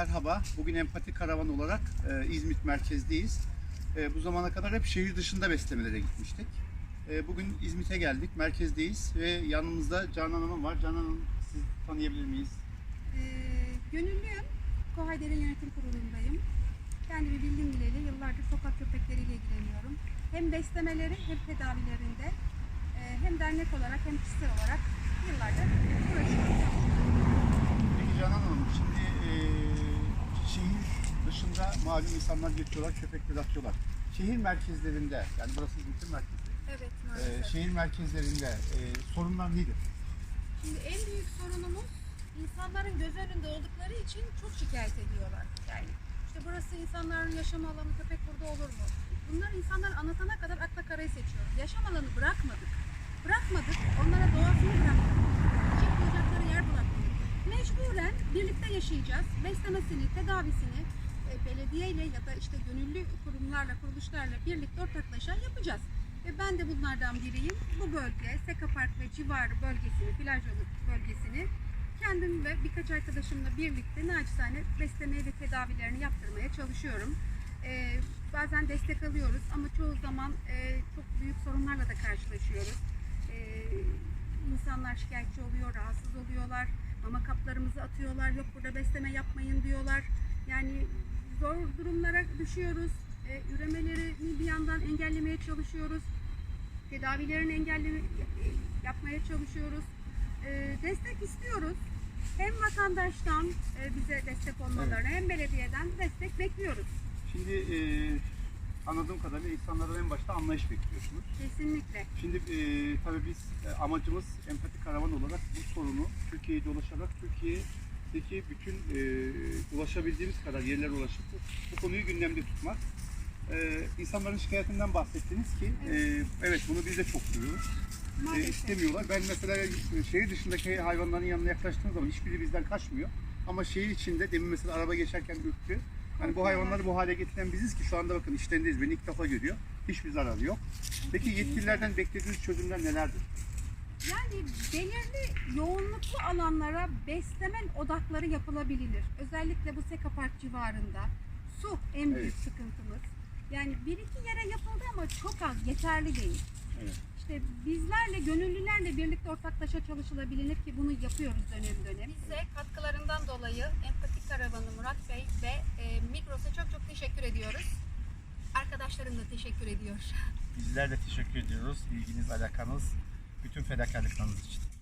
merhaba. Bugün Empati Karavan olarak e, İzmit merkezdeyiz. E, bu zamana kadar hep şehir dışında beslemelere gitmiştik. E, bugün İzmit'e geldik, merkezdeyiz ve yanımızda Canan Hanım var. Canan Hanım sizi tanıyabilir miyiz? Ee, gönüllüyüm. Kohayder'in yönetim kurulundayım. Kendimi bildim bileli yıllardır sokak köpekleriyle ilgileniyorum. Hem beslemeleri hem tedavilerinde e, hem dernek olarak hem kişisel olarak yıllardır uğraşıyorum. Peki Canan Hanım, şimdi e, şehir dışında malum insanlar geçiyorlar, köpekleri atıyorlar. Şehir merkezlerinde, yani burası İzmit'in merkezi. Evet E, maalesef. şehir merkezlerinde e, sorunlar nedir? Şimdi en büyük sorunumuz insanların göz önünde oldukları için çok şikayet ediyorlar. Yani işte burası insanların yaşam alanı, köpek burada olur mu? Bunlar insanlar anlatana kadar akla karayı seçiyoruz. Yaşam alanı bırakmadık. Bırakmadık, onlara doğasını bırakmadık. Çift koyacakları yer bırakmadık. Mecburen birlikte yaşayacağız. Beslemesini, tedavisini belediyeyle ya da işte gönüllü kurumlarla, kuruluşlarla birlikte ortaklaşa yapacağız. Ve ben de bunlardan biriyim. Bu bölge, Seka Park ve civarı bölgesini, plaj bölgesini kendim ve birkaç arkadaşımla birlikte naçizane beslemeye ve tedavilerini yaptırmaya çalışıyorum. Ee, bazen destek alıyoruz ama çoğu zaman e, çok büyük sorunlarla da karşılaşıyoruz. Ee, insanlar şikayetçi oluyor, rahatsız oluyorlar. Mama kaplarımızı atıyorlar, yok burada besleme yapmayın diyorlar. Yani zor durumlara düşüyoruz. Ee, üremelerini bir yandan engellemeye çalışıyoruz. Tedavilerini engelleme yapmaya çalışıyoruz. Ee, destek istiyoruz. Hem vatandaştan e, bize destek olmalarını hem belediyeden destek bekliyoruz. Şimdi e, anladığım kadarıyla insanlardan en başta anlayış bekliyorsunuz. Kesinlikle. Şimdi e, tabii biz e, amacımız empati karavan olarak bu sorunu Türkiye'ye dolaşarak Türkiye'deki bütün e, ulaşabildiğimiz kadar yerlere ulaşıp bu, konuyu gündemde tutmak. E, insanların şikayetinden bahsettiniz ki e, evet bunu biz de çok duyuyoruz. E, istemiyorlar. Ben mesela e, şehir dışındaki hayvanların yanına yaklaştığım zaman hiçbiri bizden kaçmıyor. Ama şehir içinde demin mesela araba geçerken ürktü. Hani bu hayvanları bu hale getiren biziz ki şu anda bakın işlerindeyiz. Beni ilk defa görüyor. Hiçbir zararı yok. Peki yetkililerden beklediğiniz çözümler nelerdir? Yani belirli yoğunluklu alanlara beslemen odakları yapılabilir. Özellikle bu Seka Park civarında. Su en büyük Evet. sıkıntımız. Yani bir iki yere yapıldı ama çok az, yeterli değil. Evet. İşte bizlerle, gönüllülerle birlikte ortaklaşa çalışılabilir ki bunu yapıyoruz dönem dönem. Bize katkılarından dolayı Empati Karavanı Murat Bey ve e, Migros'a çok çok teşekkür ediyoruz. Arkadaşlarım da teşekkür ediyor. Bizler de teşekkür ediyoruz. İlginiz, alakanız, bütün fedakarlıklarınız için.